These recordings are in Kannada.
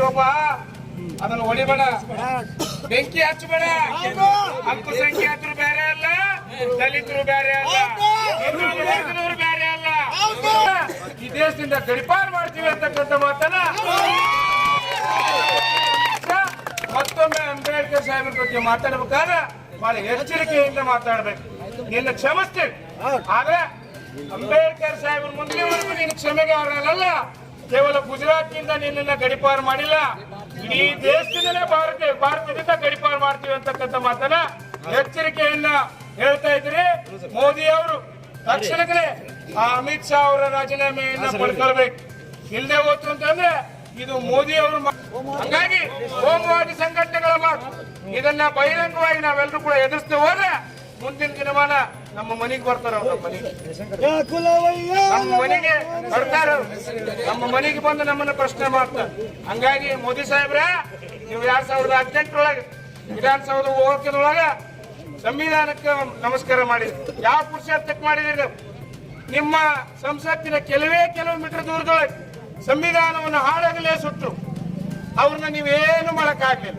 ಇದೀವಪ್ಪ ಅದನ್ನ ಹೊಡಿಬೇಡ. ಬೆಂಕಿ ಹಚ್ಚಬೇಡ. ಹತ್ರ ಬೇರೆ ಅಲ್ಲ, ದಲಿತರು ಬೇರೆ ಅಲ್ಲ ಬೇರೆ ಅಲ್ಲ. ಈ ದೇಶದಿಂದ ಗಡಿಪಾರು ಮಾಡ್ತೀವಿ ಅಂತಕ್ಕಂಥ ಮಾತನ್ನ ಮತ್ತೊಮ್ಮೆ ಅಂಬೇಡ್ಕರ್ ಸಾಹೇಬ್ರ ಬಗ್ಗೆ ಮಾತಾಡ್ಬೇಕಾದ್ರೆ ಬಹಳ ಎಚ್ಚರಿಕೆಯಿಂದ ಮಾತಾಡ್ಬೇಕು. ನಿನ್ನ ಕ್ಷಮಿಸ್ತೇವೆ ಆದ್ರೆ ಅಂಬೇಡ್ಕರ್ ಸಾಹೇಬ್ರ ಮುಂದಿನವರೆಗೂ ನೀನು ಕ್ಷಮೆಗೆ ಅರ್ಹನಲ್ಲ ಕೇವಲ ಗುಜರಾತ್ನಿಂದ ನಿನ್ನನ್ನು ಗಡಿಪಾರು ಮಾಡಿಲ್ಲ. ಇಡೀ ದೇಶದಿಂದಲೇ ಭಾರತ ಭಾರತದಿಂದ ಗಡಿಪಾರು ಮಾಡ್ತೀವಿ ಅಂತಕ್ಕಂಥ ಮಾತನ್ನ ಎಚ್ಚರಿಕೆಯಿಂದ ಹೇಳ್ತಾ ಇದ್ರಿ ಮೋದಿ ಅವರು ತಕ್ಷಣಕ್ಕೆ ಆ ಅಮಿತ್ ಶಾ ಅವರ ರಾಜೀನಾಮೆಯನ್ನ ಪಡ್ಕೊಳ್ಬೇಕು. ಇಲ್ಲದೆ ಹೋತು ಅಂತಂದ್ರೆ ಇದು ಮೋದಿ ಅವರು ಹಂಗಾಗಿ ಕೋಮುವಾದಿ ಸಂಘಟನೆಗಳ ಮಾತು. ಇದನ್ನ ಬಹಿರಂಗವಾಗಿ ನಾವೆಲ್ಲರೂ ಕೂಡ ಎದುರಿಸ್ತೇವೆ ಹೋದ್ರೆ ಮುಂದಿನ ದಿನಮಾನ ನಮ್ಮ ಮನೆಗೆ ಬರ್ತಾರ ನಮ್ಮ ಮನೆಗೆ. ನಮ್ಮ ಮನೆಗೆ ಬರ್ತಾರ. ನಮ್ಮ ಮನೆಗೆ ಬಂದು ನಮ್ಮನ್ನ ಪ್ರಶ್ನೆ ಮಾಡ್ತಾರೆ. ಹಂಗಾಗಿ ಮೋದಿ ಸಾಹೇಬ್ರ ನೀವು ಎರಡ್ ಸಾವಿರದ ಹದಿನೆಂಟರೊಳಗೆ ವಿಧಾನಸೌಧ ಹೋಗೋಕಿನೊಳಗ ಸಂವಿಧಾನಕ್ಕೆ ನಮಸ್ಕಾರ ಮಾಡಿದ್ರಿ ಯಾವ ಪುರುಷಾರ್ಥಕ್ಕೆ ಮಾಡಿದ್ರಿ ನೀವು? ನಿಮ್ಮ ಸಂಸತ್ತಿನ ಕೆಲವೇ ಕೆಲವು ಮೀಟರ್ ದೂರದೊಳಗೆ ಸಂವಿಧಾನವನ್ನು ಹಾಳಾಗಲೇ ಸುಟ್ಟು ಅವ್ರನ್ನ ನೀವೇನು ಮಾಡಕ್ಕಾಗ್ಲಿಲ್ಲ.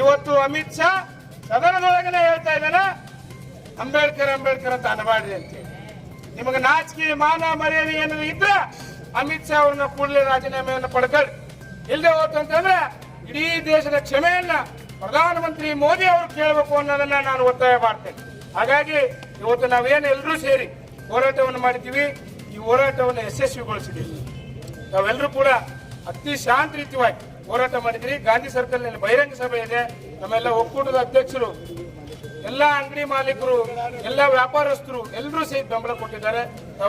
ಇವತ್ತು ಅಮಿತ್ ಶಾ ಸದನದೊಳಗನೆ ಹೇಳ್ತಾ ಇದ್ದಾನೆ ಅಂಬೇಡ್ಕರ್ ಅಂಬೇಡ್ಕರ್ ಅಂತ ಅನಬಾಡ್ರಿ ಅಂತ ನಿಮಗೆ ನಾಚಿಕೆ, ಮಾನ, ಮರ್ಯಾದೆ ಏನಾದ್ರು ಇದ್ರೆ ಅಮಿತ್ ಶಾ ಅವ್ರನ್ನ ಕೂಡಲೇ ರಾಜೀನಾಮೆಯನ್ನು ಪಡ್ಕೊಳ್ಳಿ ಇಲ್ಲದೆ ಹೋತು ಅಂತಂದ್ರೆ ಇಡೀ ದೇಶದ ಕ್ಷಮೆಯನ್ನ ಪ್ರಧಾನಮಂತ್ರಿ ಮೋದಿ ಅವರು ಕೇಳಬೇಕು ಅನ್ನೋದನ್ನ ನಾನು ಒತ್ತಾಯ ಮಾಡ್ತೇನೆ. ಹಾಗಾಗಿ ಇವತ್ತು ನಾವೇನು ಎಲ್ಲರೂ ಸೇರಿ ಹೋರಾಟವನ್ನು ಮಾಡಿದ್ದೀವಿ, ಈ ಹೋರಾಟವನ್ನು ಯಶಸ್ವಿಗೊಳಿಸಿದ್ದೀವಿ. ನಾವೆಲ್ಲರೂ ಕೂಡ ಅತಿ ಶಾಂತ ರೀತಿಯಾಗಿ ಹೋರಾಟ ಮಾಡಿದ್ರಿ ಗಾಂಧಿ ಸರ್ಕಲ್ನಲ್ಲಿ ಬಹಿರಂಗ ಸಭೆ ಇದೆ. ನಮ್ಮೆಲ್ಲ ಒಕ್ಕೂಟದ ಅಧ್ಯಕ್ಷರು ಎಲ್ಲ ಅಂಗಡಿ ಮಾಲೀಕರು, ಎಲ್ಲ ವ್ಯಾಪಾರಸ್ಥರು ಎಲ್ಲರೂ ಸಹಿತ ಬೆಂಬಲ ಕೊಟ್ಟಿದ್ದಾರೆ.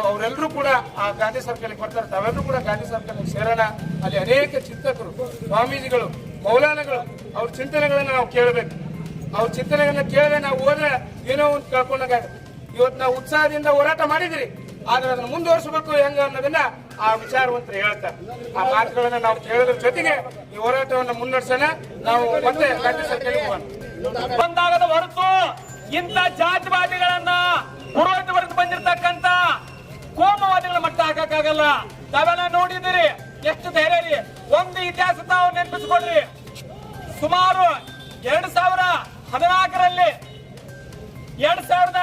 ಅವರೆಲ್ಲರೂ ಕೂಡ ಆ ಗಾಂಧಿ ಸರ್ಕಲ್ಗೆ ಬರ್ತಾರೆ. ತಾವೆಲ್ಲರೂ ಕೂಡ ಗಾಂಧಿ ಸರ್ಕಲ್ಗೆ ಸೇರೋಣ. ಅಲ್ಲಿ ಅನೇಕ ಚಿಂತಕರು, ಸ್ವಾಮೀಜಿಗಳು, ಮೌಲಾನಗಳು, ಅವ್ರ ಚಿಂತನೆಗಳನ್ನ ನಾವು ಕೇಳಬೇಕು. ಅವ್ರ ಚಿಂತನೆಗಳನ್ನ ಕೇಳದೆ ನಾವು ಹೋದ್ರೆ ಏನೋ ಒಂದು ಕಳ್ಕೊಂಡಾಗ ಇವತ್ತು ನಾವು ಉತ್ಸಾಹದಿಂದ ಹೋರಾಟ ಮಾಡಿದ್ರಿ ಆದ್ರೆ ಅದನ್ನ ಮುಂದುವರಿಸಬೇಕು ಹೆಂಗ ಅನ್ನೋದನ್ನ ಆ ವಿಚಾರವಂತರು ಹೇಳ್ತಾರೆ. ಆ ಮಾತುಗಳನ್ನ ನಾವು ಕೇಳೋದ್ರ ಜೊತೆಗೆ ಈ ಹೋರಾಟವನ್ನು ಮುನ್ನಡೆಸೋಣ. ನಾವು ಮತ್ತೆ ರಾಜ್ಯ ಸರ್ಕಾರ ಬಂದಾಗದ ಹೊರತು ಇಂಥ ಜಾತಿವಾದಿಗಳನ್ನ ಪುರೋಹಿತವರೆಗೆ ಬಂದಿರತಕ್ಕಂತ ಕೋಮವಾದಿಗಳ ಮಟ್ಟ ಹಾಕಕ್ಕಾಗಲ್ಲ. ತಾವೆಲ್ಲ ನೋಡಿದಿರಿ ಎಷ್ಟು ಧೈರ್ಯ ಒಂದು ಇತಿಹಾಸ ತಾವು ನೆನಪಿಸ್ಕೊಳ್ರಿ ಸುಮಾರು ಎರಡ್ ಸಾವಿರ ಹದಿನಾಲ್ಕರಲ್ಲಿ, ಎರಡ್ ಸಾವಿರದ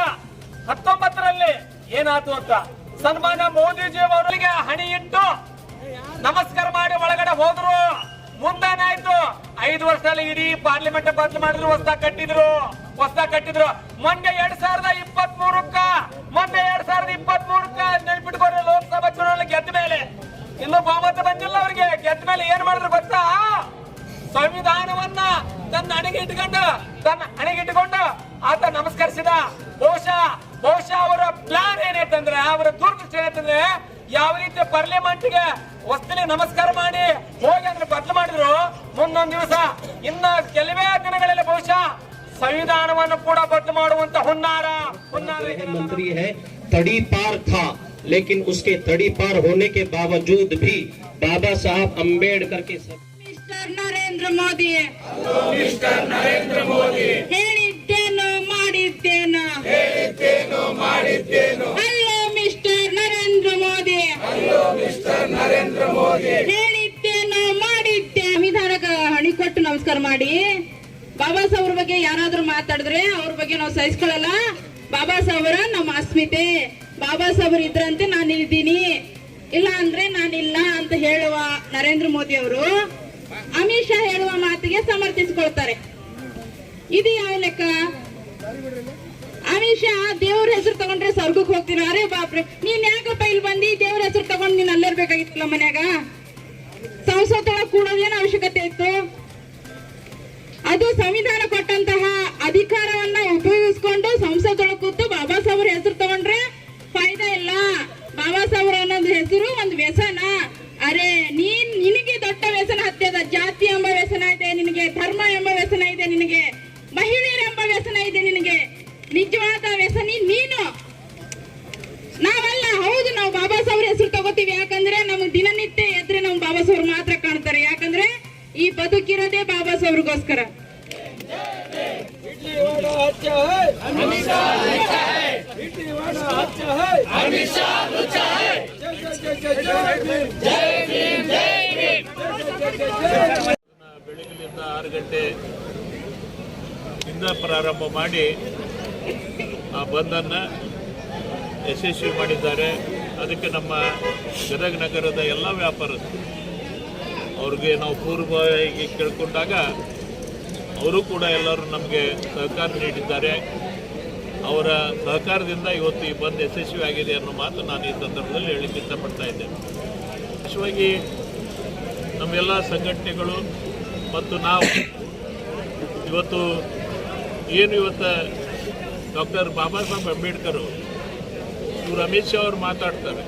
ಹತ್ತೊಂಬತ್ತರಲ್ಲಿ ಏನಾಯ್ತು ಅಂತ. ಸನ್ಮಾನ್ಯ ಮೋದಿಜಿ ಅವರಿಗೆ ಹಣಿ ಇಟ್ಟು ನಮಸ್ಕಾರ ಮಾಡಿ ಒಳಗಡೆ ಹೋದ್ರು. ಮುಂದೇನಾಯ್ತು ಐದು ವರ್ಷದಲ್ಲಿ ಇಡೀ ಪಾರ್ಲಿಮೆಂಟ್ ಬಂದ್ ಮಾಡಿದ್ರು ಹೊಸ ಕಟ್ಟಿದ್ರು ಹೊಸ ಕಟ್ಟಿದ್ರು. ಮೊನ್ನೆ ಎರಡ್ ಸಾವಿರದ ಇಪ್ಪತ್ತ್ ಮೂರಕ್ಕ ಮೊನ್ನೆ ಎರಡ್ ಸಾವಿರದ ಇಪ್ಪತ್ತ್ ಮೂರಕ್ಕ ನೆನ್ಪಿಟ್ಕೊಂಡ್ರೆ ಲೋಕಸಭಾ ಚುನಾವಣೆ ಗೆದ್ದ ಮೇಲೆ. ಇನ್ನು ಬಹುಮತ ಬಂದಿಲ್ಲ ಅವ್ರಿಗೆ. ಗೆದ್ದ ಮೇಲೆ ಏನ್ ಮಾಡಿದ್ರು ಗೊತ್ತಾ? ಸಂವಿಧಾನವನ್ನ ತನ್ನ ಹಣೆಗೆ ಇಟ್ಕೊಂಡು, ತನ್ನ ಹಣೆಗೆ ಇಟ್ಟುಕೊಂಡು ಆತ ನಮಸ್ಕರಿಸಿದ ಬಹುಶಃ ಬಹುಶಃ ಅವರ ಪ್ಲಾನ್ ಏನೈತಂದ್ರೆ ಅವರ ದೂರದೃಷ್ಟಿ ಏನೈತಂದ್ರೆ ಯಾವ ರೀತಿ ಪಾರ್ಲಿಮೆಂಟ್ಗೆ ವಸ್ತುಲಿ ನಮಸ್ಕಾರ ಮಾಡಿ ಹೋಗಿ ಅಂದ್ರೆ ಬದಲು ಮಾಡಿದ್ರು ಮುಂದೊಂದು ದಿವಸ ಇನ್ನ ಕೆಲವೇ ದಿನಗಳಲ್ಲಿ ಬಹುಶಃ ಸಂವಿಧಾನವನ್ನು ಕೂಡ ಬದಲು ಮಾಡುವಂತ ಹುನ್ನಾರ ಹುನ್ನಾರ ಇದನ್ನ ನಾವು मंत्री है तड़ी पार था लेकिन उसके तड़ी पार होने के बावजूद भी बाबा साहब अम्बेडकर के सब ಮಿಸ್ಟರ್ ನರೇಂದ್ರ ಮೋದಿ ಮಿಸ್ಟರ್ ನರೇಂದ್ರ ಮೋದಿ ಹೇಳಿದ್ದೇನು ಮಾಡಿದ್ದೇನು ಹೇಳಿದ್ದೇನು ಮಾಡಿದ್ದೇನು. Hello mister Narendra Modi. Hello mister Narendra Modi. ಹೇಳಿದ್ದೇನು ಮಾಡಿದ್ದೆ. ಸಂವಿಧಾನಕ್ಕೆ ಹಣಿ ಕೊಟ್ಟು ನಮಸ್ಕಾರ ಮಾಡಿ. ಬಾಬಾ ಸಾಹೇಬ್ರ ಬಗ್ಗೆ ಯಾರಾದ್ರೂ ಮಾತಾಡಿದ್ರೆ ಅವ್ರ ಬಗ್ಗೆ ನಾವು ಸಹಿಸ್ಕೊಳ್ಳಲ್ಲ. ಬಾಬಾ ಸಾಹೇಬ್ರ ನಮ್ಮ ಅಸ್ಮಿತೆ. ಬಾಬಾ ಸಾಹೇಬ್ರ ಇದ್ರಂತೆ ನಾನು ಇದ್ದೀನಿ ಇಲ್ಲ ಅಂದ್ರೆ ನಾನಿಲ್ಲ ಅಂತ ಹೇಳುವ ನರೇಂದ್ರ ಮೋದಿ ಅವರು ಅಮಿತ್ ಶಾ ಹೇಳುವ ಮಾತಿಗೆ ಸಮರ್ಥಿಸಿಕೊಳ್ತಾರೆ. ಇದು ಯಾವ ಲೆಕ್ಕ? ಅಮಿತ್ ಶಾ ದೇವ್ರ ಹೆಸರು ತಗೊಂಡ್ರೆ ಸ್ವರ್ಗಕ್ಕೆ ಹೋಗ್ತೀನಿ ಅರೆ ಬಾಪ್ರೆ, ನೀನ್ ಯಾಕಪ್ಪ ಇಲ್ಲಿ ಬಂದಿ? ದೇವ್ರ ಹೆಸರು ತಗೊಂಡ್ ನೀನ್ ಅಲ್ಲಿರ್ಬೇಕಾಗಿತ್ತಲ್ಲ ಮನ್ಯಾಗ? ಸಂಸತ್ತೊಳಗ್ ಕೂಡೋದೇನು ಅವಶ್ಯಕತೆ ಇತ್ತು? ಅದು ಸಂವಿಧಾನ ಮಾಡ್ತೀವಿ ಯಾಕಂದ್ರೆ ನಮ್ಗೆ ದಿನನಿತ್ಯ ಎದ್ರೆ ನಮ್ ಬಾಬಾ ಮಾತ್ರ ಕಾಣ್ತಾರೆ. ಯಾಕಂದ್ರೆ ಈ ಬದುಕಿರೋದೇ ಬಾಬಾ ಸವ್ರಿಗೋಸ್ಕರ ಬೆಳಗಿನಿಂದ ಆರು ಗಂಟೆ ಇಂದ ಪ್ರಾರಂಭ ಮಾಡಿ ಆ ಬಂದನ್ನು ಯಶಸ್ವಿ ಮಾಡಿದ್ದಾರೆ. ಅದಕ್ಕೆ ನಮ್ಮ ಗದಗ ನಗರದ ಎಲ್ಲ ವ್ಯಾಪಾರಸ್ಥರು, ಅವ್ರಿಗೆ ನಾವು ಪೂರ್ವವಾಗಿ ಕೇಳ್ಕೊಂಡಾಗ ಅವರು ಕೂಡ ಎಲ್ಲರೂ ನಮಗೆ ಸಹಕಾರ ನೀಡಿದ್ದಾರೆ. ಅವರ ಸಹಕಾರದಿಂದ ಇವತ್ತು ಈ ಬಂದ್ ಯಶಸ್ವಿಯಾಗಿದೆ ಅನ್ನೋ ಮಾತು ನಾನು ಈ ಸಂದರ್ಭದಲ್ಲಿ ಹೇಳಿಕ್ಕೆ ಇಷ್ಟಪಡ್ತಾ ಇದ್ದೇನೆ. ವಿಶೇಷವಾಗಿ ನಮ್ಮೆಲ್ಲ ಸಂಘಟನೆಗಳು ಮತ್ತು ನಾವು ಇವತ್ತು ಏನು ಇವತ್ತು ಡಾಕ್ಟರ್ ಬಾಬಾ ಸಾಹೇಬ್ ಅಂಬೇಡ್ಕರ್ ಇವರು ಅಮಿತ್ ಶಾ ಅವರು ಮಾತಾಡ್ತಾರೆ.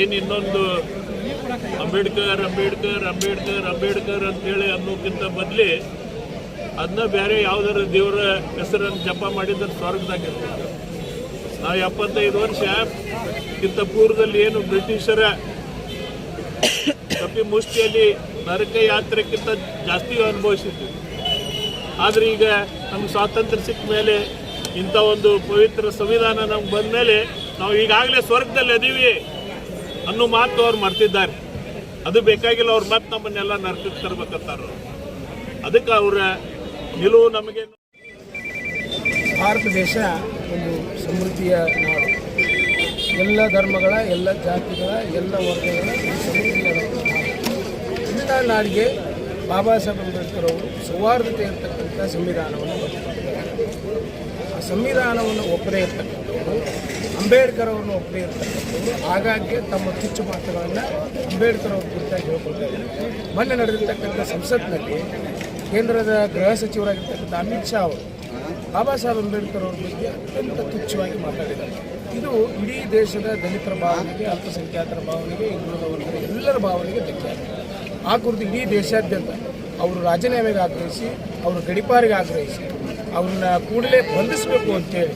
ಏನು ಇನ್ನೊಂದು ಅಂಬೇಡ್ಕರ್ ಅಂಬೇಡ್ಕರ್ ಅಂಬೇಡ್ಕರ್ ಅಂಬೇಡ್ಕರ್ ಅಂತೇಳಿ ಅನ್ನೋಕ್ಕಿಂತ ಬದಲಿ ಅದನ್ನ ಬೇರೆ ಯಾವ್ದಾರ ದೇವರ ಹೆಸರನ್ನು ಜಪ ಮಾಡಿದ್ರೆ ಸ್ವರ್ಗದಾಗಿರ್ತಾರೆ ನಾವು ಎಪ್ಪತ್ತೈದು ವರ್ಷ ಇಂಥ ಪೂರ್ವದಲ್ಲಿ ಏನು ಬ್ರಿಟಿಷರ ಕಪಿ ಮುಷ್ಟಿಯಲ್ಲಿ ನರಕ ಯಾತ್ರೆಕ್ಕಿಂತ ಜಾಸ್ತಿ ಅನುಭವಿಸಿದ್ವಿ. ಆದರೆ ಈಗ ನಮ್ಗೆ ಸ್ವಾತಂತ್ರ್ಯ ಸಿಕ್ಕ ಮೇಲೆ ಇಂಥ ಒಂದು ಪವಿತ್ರ ಸಂವಿಧಾನ ನಮ್ಗೆ ಬಂದ ಮೇಲೆ ನಾವು ಈಗಾಗಲೇ ಸ್ವರ್ಗದಲ್ಲಿ ಅದೀವಿ ಅನ್ನೋ ಮಾತು ಅವ್ರು ಮರ್ತಿದ್ದಾರೆ. ಅದು ಬೇಕಾಗಿಲ್ಲ, ಅವ್ರು ಮತ್ತೆ ನಮ್ಮನ್ನೆಲ್ಲ ನರಕಕ್ಕೆ ತರ್ಬೇಕಂತಾರ. ಅದಕ್ಕೆ ಅವರ ನಿಲುವು ನಮಗೆ ಭಾರತ ದೇಶ ಒಂದು ಸಮೃದ್ಧಿಯ ನಾಡು. ಎಲ್ಲ ಧರ್ಮಗಳ, ಎಲ್ಲ ಜಾತಿಗಳ, ಎಲ್ಲ ವರ್ಗಗಳ ಸಮೃದ್ಧಿಯ ಇಂಥ ನಾಡಿಗೆ ಬಾಬಾ ಸಾಹೇಬ್ ಅಂಬೇಡ್ಕರ್ ಅವರು ಸೌಹಾರ್ದತೆ ಇರತಕ್ಕಂಥ ಸಂವಿಧಾನವನ್ನು ಸಂವಿಧಾನವನ್ನು ಒಪ್ಪದೇ ಇರತಕ್ಕಂಥವ್ರು, ಅಂಬೇಡ್ಕರ್ ಅವ್ರನ್ನ ಒಪ್ಪದೇ ಇರತಕ್ಕಂಥವ್ರು, ಆಗಾಗ್ಗೆ ತಮ್ಮ ಕಿಚ್ಚು ಮಾತುಗಳನ್ನು ಅಂಬೇಡ್ಕರ್ ಅವ್ರ ಕುರಿತಾಗಿ ಹೇಳ್ಕೊಳ್ತಾರೆ ಮೊನ್ನೆ ನಡೆದಿರ್ತಕ್ಕಂಥ ಸಂಸತ್ನಲ್ಲಿ ಕೇಂದ್ರದ ಗೃಹ ಸಚಿವರಾಗಿರ್ತಕ್ಕಂಥ ಅಮಿತ್ ಶಾ ಅವರು ಬಾಬಾ ಸಾಹೇಬ್ ಅಂಬೇಡ್ಕರ್ ಅವ್ರ ಬಗ್ಗೆ ಅತ್ಯಂತ ತುಚ್ಛವಾಗಿ ಮಾತಾಡಿದ್ದಾರೆ. ಇದು ಇಡೀ ದೇಶದ ದಲಿತರ ಭಾವನೆಗೆ, ಅಲ್ಪಸಂಖ್ಯಾತರ ಭಾವನೆಗೆ ಹಿಂದುಳಿದ ವರ್ಗದ ಎಲ್ಲರ ಭಾವನೆಗೆ ಧಕ್ಕೆ ಆಗಿದೆ. ಆ ಕುರಿತು ಇಡೀ ದೇಶಾದ್ಯಂತ ಅವರು ರಾಜೀನಾಮೆಗೆ ಆಗ್ರಹಿಸಿ, ಅವರು ಗಡಿಪಾರಿಗೆ ಆಗ್ರಹಿಸಿ ಅವ್ರನ್ನ ಕೂಡಲೇ ಬಂಧಿಸಬೇಕು ಅಂತೇಳಿ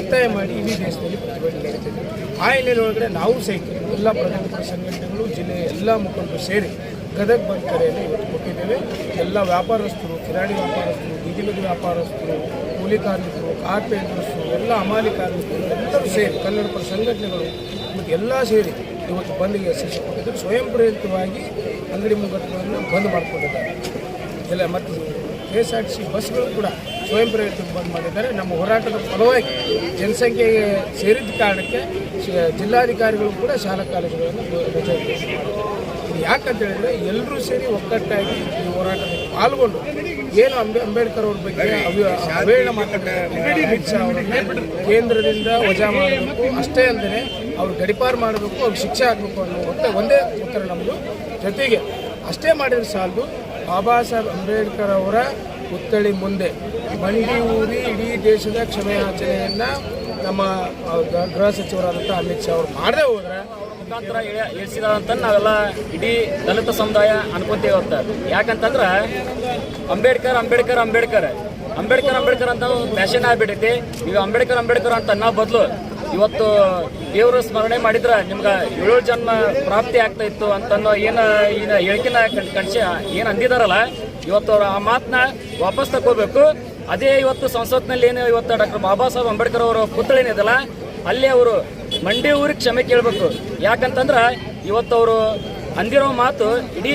ಒತ್ತಾಯ ಮಾಡಿ ಇಡೀ ದೇಶದಲ್ಲಿ ಪ್ರತಿಭಟನೆ ನಡೀತಿದೆ ಆ ಹಿನ್ನೆಲೆ ಒಳಗಡೆ ನಾವು ಸಹಿತ ಎಲ್ಲ ಪ್ರಗತಿಪರ ಸಂಘಟನೆಗಳು ಜಿಲ್ಲೆಯ ಎಲ್ಲ ಮುಖಂಡರು ಸೇರಿ ಗದಗ ಬಂದ್ ಕರೆಯನ್ನು ಇವತ್ತು ಕೊಟ್ಟಿದ್ದೇವೆ. ಎಲ್ಲ ವ್ಯಾಪಾರಸ್ಥರು, ಕಿರಾಣಿ ವ್ಯಾಪಾರಸ್ಥರು ಬೀದಿ ವ್ಯಾಪಾರಸ್ಥರು, ಕೂಲಿ ಕಾರ್ಮಿಕರು, ಕಾರ್ಪೆಂಟರ್ಸು, ಎಲ್ಲ ಹಮಾಲಿ ಕಾರ್ಮಿಕರು ಎಲ್ಲರೂ ಸೇರಿ ಕನ್ನಡ ಪರ ಸಂಘಟನೆಗಳು ಮತ್ತು ಎಲ್ಲ ಸೇರಿ ಇವತ್ತು ಬಂದ್ಗೆ ಯಶಸ್ಸು ಕೊಟ್ಟಿದ್ದರು. ಸ್ವಯಂ ಪ್ರೇರಿತವಾಗಿ ಅಂಗಡಿ ಮುಂಗಟ್ಟುಗಳನ್ನು ಬಂದ್ ಮಾಡಿಕೊಂಡಿದ್ದಾರೆ. ಎಲ್ಲ ಮತ್ತು K S R T C ಬಸ್ಗಳು ಕೂಡ ಸ್ವಯಂ ಪ್ರೇರಿತ ಬಂದ್ ಮಾಡಿದ್ದಾರೆ. ನಮ್ಮ ಹೋರಾಟದ ಫಲವಾಗಿ ಜನಸಂಖ್ಯೆಗೆ ಸೇರಿದ ಕಾರಣಕ್ಕೆ ಜಿಲ್ಲಾಧಿಕಾರಿಗಳು ಕೂಡ ಶಾಲಾ ಕಾಲೇಜುಗಳನ್ನು ಇದು ಯಾಕಂತ ಹೇಳಿದ್ರೆ ಎಲ್ಲರೂ ಸೇರಿ ಒಗ್ಗಟ್ಟಾಗಿ ಈ ಹೋರಾಟದಲ್ಲಿ ಪಾಲ್ಗೊಂಡು ಏನು ಅಂಬೇ ಅಂಬೇಡ್ಕರ್ ಅವ್ರ ಬಗ್ಗೆ ಅವೇಳ ಮಾತಾಡ್ತಾರೆ ಕೇಂದ್ರದಿಂದ ವಜಾ ಮಾಡಬೇಕು. ಅಷ್ಟೇ ಅಲ್ಲದೆ ಅವ್ರು ಗಡಿಪಾರು ಮಾಡಬೇಕು, ಅವ್ರಿಗೆ ಶಿಕ್ಷೆ ಆಗಬೇಕು ಅನ್ನೋ ಒಂದೇ ಉತ್ತರ ನಮ್ಮದು ಜೊತೆಗೆ ಅಷ್ಟೇ ಮಾಡಿದ್ರೆ ಸಾಲದು. ಬಾಬಾ ಸಾಹೇಬ್ ಅಂಬೇಡ್ಕರ್ ಅವರ ಪುತ್ಥಳಿ ಮುಂದೆ ಮಂಡಿ ಊರಿ ಇಡೀ ದೇಶದ ಕ್ಷಮೆಯಾಚನೆಯನ್ನು ನಮ್ಮ ಆ, ಗ- ಗೃಹ ಸಚಿವರಾದಂಥ ಅಮಿತ್ ಶಾ ಅವರು ಮಾಡದೆ ಹೋದ್ರೆ ಮುಖಾಂತರ ಇಳಿಸಿದಂತ ನಾವೆಲ್ಲ ಇಡೀ ದಲಿತ ಸಮುದಾಯ ಅನ್ಕೊಂತೀವಿ ಅಂತ ಯಾಕಂತಂದ್ರ ಅಂಬೇಡ್ಕರ್ ಅಂಬೇಡ್ಕರ್ ಅಂಬೇಡ್ಕರ್. ಅಂಬೇಡ್ಕರ್ ಅಂಬೇಡ್ಕರ್ ಅಂತ ಒಂದು ಫ್ಯಾಷನ್ ಆಗ್ಬಿಟ್ಟೈತಿ ಈಗ ಅಂಬೇಡ್ಕರ್ ಅಂಬೇಡ್ಕರ್ ಅಂತ ಅನ್ನೋ ಬದಲು ಇವತ್ತು ದೇವರು ಸ್ಮರಣೆ ಮಾಡಿದ್ರೆ ನಿಮ್ಗೆ ಏಳು ಜನ್ಮ ಪ್ರಾಪ್ತಿ ಆಗ್ತಾ ಇತ್ತು ಅಂತನ್ನೋ ಏನು ಈಗ ಹೇಳಿಕೆನ ಕಣ್ಸ ಏನು ಅಂದಿದಾರಲ್ಲ ಇವತ್ತು ಅವ್ರು ಆ ಮಾತನ್ನ ವಾಪಸ್ ತಗೋಬೇಕು ಅದೇ ಇವತ್ತು ಸಂಸತ್ನಲ್ಲಿ ಏನು ಇವತ್ತು ಡಾಕ್ಟರ್ ಬಾಬಾ ಸಾಹೇಬ್ ಅಂಬೇಡ್ಕರ್ ಅವರ ಪುತ್ಥಳಿ ಏನಿದೆಲ್ಲ ಅಲ್ಲಿ ಅವರು ಮಂಡ್ಯ ಊರಿಗೆ ಕ್ಷಮೆ ಕೇಳಬೇಕು. ಯಾಕಂತಂದ್ರೆ ಇವತ್ತು ಅವರು ಅಂದಿರೋ ಮಾತು ಇಡೀ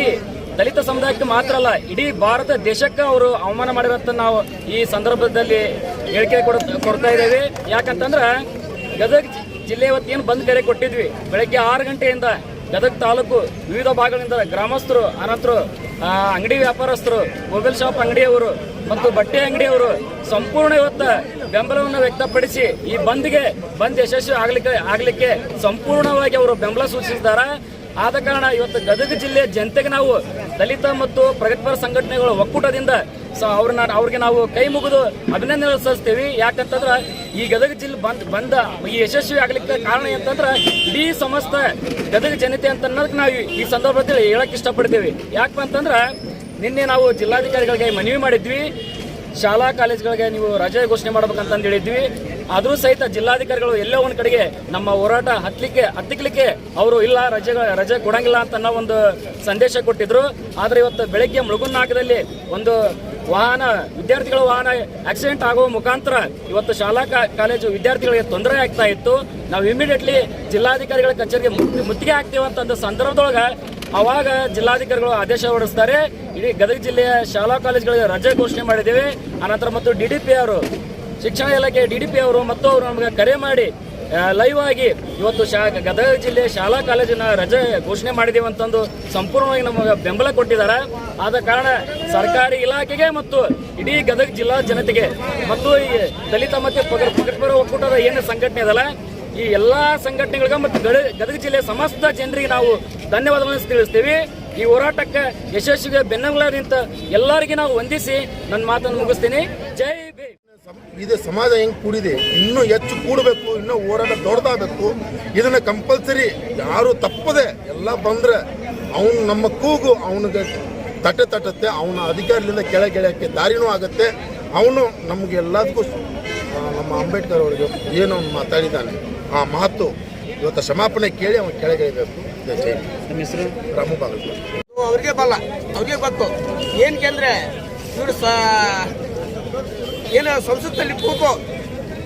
ದಲಿತ ಸಮುದಾಯಕ್ಕೆ ಮಾತ್ರ ಅಲ್ಲ, ಇಡೀ ಭಾರತ ದೇಶಕ್ಕೆ ಅವರು ಅವಮಾನ ಮಾಡಿರೋಂಥ ನಾವು ಈ ಸಂದರ್ಭದಲ್ಲಿ ಹೇಳಿಕೆ ಕೊಡ, ಕೊಡ್ತಾ ಇದ್ದೇವೆ. ಯಾಕಂತಂದ್ರೆ ಗದಗ ಜಿಲ್ಲೆ ಇವತ್ತು ಏನು ಬಂದ್ ಕರೆ ಕೊಟ್ಟಿದ್ವಿ. ಬೆಳಗ್ಗೆ ಆರು ಗಂಟೆಯಿಂದ ಗದಗ ತಾಲೂಕು ವಿವಿಧ ಭಾಗಗಳಿಂದ ಗ್ರಾಮಸ್ಥರು, ಅನಂತರು ಅಂಗಡಿ ವ್ಯಾಪಾರಸ್ಥರು, ಮೊಬೈಲ್ ಶಾಪ್ ಅಂಗಡಿಯವರು ಮತ್ತು ಬಟ್ಟೆ ಅಂಗಡಿಯವರು ಸಂಪೂರ್ಣ ಇವತ್ತು ಬೆಂಬಲವನ್ನು ವ್ಯಕ್ತಪಡಿಸಿ ಈ ಬಂದ್ಗೆ ಬಂದ್ ಯಶಸ್ವಿ ಆಗ್ಲಿಕ್ಕೆ ಆಗ್ಲಿಕ್ಕೆ ಸಂಪೂರ್ಣವಾಗಿ ಅವರು ಬೆಂಬಲ ಸೂಚಿಸಿದ್ದಾರೆ ಆದ ಕಾರಣ ಇವತ್ತು ಗದಗ ಜಿಲ್ಲೆಯ ಜನತೆಗೆ ನಾವು ದಲಿತ ಮತ್ತು ಪ್ರಗತಿಪರ ಸಂಘಟನೆಗಳ ಒಕ್ಕೂಟದಿಂದ ಸೊ ಅವ್ರನ್ನ ಅವ್ರಿಗೆ ನಾವು ಕೈ ಮುಗಿದು ಅಭಿನಂದನೆ ಸಲ್ಲಿಸ್ತೇವೆ. ಯಾಕಂತಂದ್ರೆ ಈ ಗದಗ ಜಿಲ್ಲೆ ಬಂದ್ ಬಂದ ಈ ಯಶಸ್ವಿ ಆಗ್ಲಿಕ್ಕೆ ಕಾರಣ ಅಂತಂದ್ರೆ ಇಡೀ ಸಮಸ್ತ ಗದಗ ಜನತೆ ಅಂತ ಅನ್ನೋದಕ್ಕೆ ನಾವು ಈ- ಸಂದರ್ಭದಲ್ಲಿ ಹೇಳಕ್ ಇಷ್ಟಪಡ್ತೇವೆ. ಯಾಕಪ್ಪ ಅಂತಂದ್ರೆ ನಿನ್ನೆ ನಾವು ಜಿಲ್ಲಾಧಿಕಾರಿಗಳಿಗೆ ಮನವಿ ಮಾಡಿದ್ವಿ. ಶಾಲಾ ಕಾಲೇಜುಗಳಿಗೆ ನೀವು ರಜೆ ಘೋಷಣೆ ಮಾಡ್ಬೇಕಂತಂದು ಹೇಳಿದ್ವಿ. ಆದರೂ ಸಹಿತ ಜಿಲ್ಲಾಧಿಕಾರಿಗಳು ಎಲ್ಲೋ ಒಂದು ಕಡೆಗೆ ನಮ್ಮ ಹೋರಾಟ ಹತ್ತಲಿಕ್ಕೆ, ಹತ್ತಿಕ್ಲಿಕ್ಕೆ ಅವರು ಇಲ್ಲ, ರಜೆ ರಜೆ ಕೊಡಂಗಿಲ್ಲ ಅಂತ ಅನ್ನೋ ಒಂದು ಸಂದೇಶ ಕೊಟ್ಟಿದ್ರು. ಆದರೆ ಇವತ್ತು ಬೆಳಗ್ಗೆ ಮುಳುಗುನ್ನಾಗದಲ್ಲಿ ಒಂದು ವಾಹನ, ವಿದ್ಯಾರ್ಥಿಗಳ ವಾಹನ ಆಕ್ಸಿಡೆಂಟ್ ಆಗುವ ಮುಖಾಂತರ ಇವತ್ತು ಶಾಲಾ ಕಾಲೇಜು ವಿದ್ಯಾರ್ಥಿಗಳಿಗೆ ತೊಂದರೆ ಆಗ್ತಾ ಇತ್ತು. ನಾವು ಇಮಿಡಿಯೇಟ್ಲಿ ಜಿಲ್ಲಾಧಿಕಾರಿಗಳ ಕಚೇರಿಗೆ ಮುತ್- ಮುತ್ತಿಗೆ ಹಾಕ್ತೀವಿ ಸಂದರ್ಭದೊಳಗ ಅವಾಗ ಜಿಲ್ಲಾಧಿಕಾರಿಗಳು ಆದೇಶ ಹೊರಡಿಸ್ತಾರೆ. ಇಡೀ ಗದಗ ಜಿಲ್ಲೆಯ ಶಾಲಾ ಕಾಲೇಜುಗಳಿಗೆ ರಜೆ ಘೋಷಣೆ ಮಾಡಿದ್ದೇವೆ. ಅನಂತರ ಮತ್ತು ಡಿ ಡಿ ಪಿ ಅವರು, ಶಿಕ್ಷಣ ಇಲಾಖೆ ಡಿ ಡಿ ಪಿ ಅವರು ಮತ್ತು ಅವರು ನಮಗೆ ಕರೆ ಮಾಡಿ ಲೈವ್ ಆಗಿ ಇವತ್ತು ಶಾ, ಗದಗ ಜಿಲ್ಲೆ ಶಾಲಾ ಕಾಲೇಜಿನ ರಜೆ ಘೋಷಣೆ ಮಾಡಿದ್ದೇವೆ ಅಂತಂದು ಸಂಪೂರ್ಣವಾಗಿ ನಮಗೆ ಬೆಂಬಲ ಕೊಟ್ಟಿದ್ದಾರೆ. ಆದ ಕಾರಣ ಸರ್ಕಾರಿ ಇಲಾಖೆಗೆ ಮತ್ತು ಇಡೀ ಗದಗ ಜಿಲ್ಲಾ ಜನತೆಗೆ ಮತ್ತು ಈ ದಲಿತ ಮತ್ತು ಪಗಡ ಪಗಡ್ಪರ ಒಕ್ಕೂಟದ ಏನು ಸಂಘಟನೆ ಅದಲ್ಲ ಈ ಎಲ್ಲಾ ಸಂಘಟನೆಗಳಿಗೆ ಮತ್ತು ಗದಗ ಜಿಲ್ಲೆ ಸಮಸ್ತ ಜನರಿಗೆ ನಾವು ಧನ್ಯವಾದಗಳನ್ನು ತಿಳಿಸ್ತೀವಿ. ಈ ಹೋರಾಟಕ್ಕೆ ಯಶಸ್ವಿಗೆ ಬೆನ್ನಗಳ ನಿಂತ ಎಲ್ಲರಿಗೆ ನಾವು ವಂದಿಸಿ ನನ್ನ ಮಾತನ್ನು ಮುಗಿಸ್ತೀನಿ. ಜೈ ಭೀಮ್. ಇದು ಸಮಾಜ ಹೆಂಗ್ ಕೂಡಿದೆ, ಇನ್ನೂ ಹೆಚ್ಚು ಕೂಡಬೇಕು, ಇನ್ನೂ ಹೋರಾಟ ದೊಡ್ಡದಾಗಬೇಕು, ಇದನ್ನ ಕಂಪಲ್ಸರಿ ಯಾರು ತಪ್ಪದೆ ಎಲ್ಲ ಬಂದ್ರೆ ಅವನು ನಮ್ಮ ಕೂಗು, ಅವನಿಗೆ ತಟ್ಟೆ ತಟ್ಟತ್ತೆ, ಅವನ ಅಧಿಕಾರದಿಂದ ಕೆಳಗೆಳೆಯಕ್ಕೆ ದಾರಿನೂ ಆಗುತ್ತೆ. ಅವನು ನಮಗೆ ಎಲ್ಲದಕ್ಕೂ ನಮ್ಮ ಅಂಬೇಡ್ಕರ್ ಅವರಿಗೆ ಏನು ಮಾತಾಡಿದ್ದಾನೆ. ಆ ಮಾತು ಇವತ್ತು ಕ್ಷಮಾಪಣೆ ಕೇಳಿ ಅವನು ಕೆಳಗಿಳಿಬೇಕು ಹೆಸರು? ರಾಮು ಬಾಗಲಕೋಟೆ. ಅವ್ರಿಗೆ ಬಲ್ಲ. ಅವ್ರಿಗೆ ಗೊತ್ತು. ಏನಕ್ಕೆ ಅಂದರೆ ಇವರು ಸ ಏನು ಸಂಸತ್ತಲ್ಲಿ ಕೂತು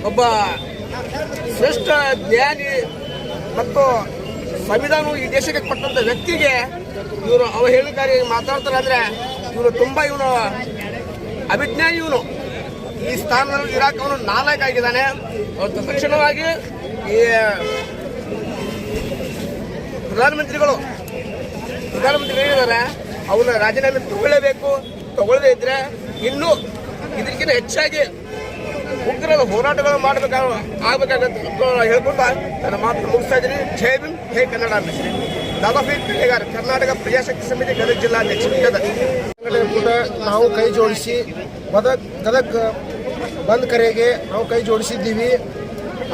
ಒಬ್ಬ ಶ್ರೇಷ್ಠ ಜ್ಞಾನಿ ಮತ್ತು ಸಂವಿಧಾನವು ಈ ದೇಶಕ್ಕೆ ಕೊಟ್ಟಂಥ ವ್ಯಕ್ತಿಗೆ ಇವರು ಅವಹೇಳನಕಾರಿ ಮಾತಾಡ್ತಾರೆ ಅಂದರೆ ಇವರು ತುಂಬ ಇವನು ಅಭಿಜ್ಞಾನಿ ಇವನು ಈ ಸ್ಥಾನದಲ್ಲಿ ಇರಾಕ್ ಅವನು ನಾಲಾಯಕ ಆಗಿದ್ದಾನೆ. ಅವತ್ತು ತಕ್ಷಣವಾಗಿ ಈ ಪ್ರಧಾನಮಂತ್ರಿಗಳು ಪ್ರಧಾನಮಂತ್ರಿ ಹೇಳಿದ್ದಾರೆ ಅವನ್ನ ರಾಜೀನಾಮೆ ತಗೊಳ್ಳೇಬೇಕು ತಗೊಳ್ಳದೇ ಇದ್ರೆ ಇನ್ನೂ ಇದಕ್ಕಿಂತ ಹೆಚ್ಚಾಗಿ ಉಗ್ರರ ಹೋರಾಟಗಳು ಮಾಡಬೇಕಾಗ ಆಗಬೇಕಾಗತ್ತೆ ಹೇಳ್ಕೊಂಡು ನನ್ನ ಮಾತು ಮುಗಿಸ್ತಾ ಇದ್ದೀನಿ. ಜೈ ಭೀಮ್ ಜೈ ಕನ್ನಡ ಅನ್ನಿಸ್ತೀನಿ. ದಾದಾಫಿ ಪಿಳ್ಳೆಗಾರ ಕರ್ನಾಟಕ ಪ್ರಜಾಶಕ್ತಿ ಸಮಿತಿ ಗದಗ ಜಿಲ್ಲಾಧ್ಯಕ್ಷ ಗದಗ. ಕೂಡ ನಾವು ಕೈ ಜೋಡಿಸಿ, ಗದಗ ಗದಗ ಬಂದ್ ಕರೆಗೆ ನಾವು ಕೈ ಜೋಡಿಸಿದ್ದೀವಿ.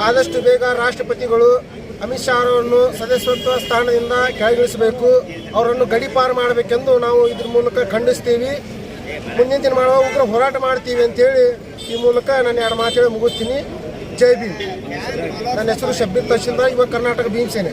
ಆದಷ್ಟು ಬೇಗ ರಾಷ್ಟ್ರಪತಿಗಳು ಅಮಿತ್ ಶಾ ಅವರನ್ನು ಸದಸ್ಯತ್ವ ಸ್ಥಾನದಿಂದ ಕೆಳಗಿಳಿಸಬೇಕು. ಅವರನ್ನು ಗಡಿಪಾರು ಮಾಡಬೇಕೆಂದು ನಾವು ಇದ್ರ ಮೂಲಕ ಖಂಡಿಸ್ತೀವಿ. ಮುಂದಿನ ದಿನ ಮಾಡುವ ಉಗ್ರ ಹೋರಾಟ ಮಾಡ್ತೀವಿ ಅಂತೇಳಿ ಈ ಮೂಲಕ ನಾನು ಎರಡು ಮಾತೇಳಿ ಮುಗಿಸ್ತೀನಿ. ಜೈ ಭೀಮ್. ನನ್ನ ಹೆಸರು ಶಬ್ಬೀರ್ ತಹಶೀಲ್ದಾರ್, ಇವಾಗ ಕರ್ನಾಟಕ ಭೀಮ್ ಸೇನೆ.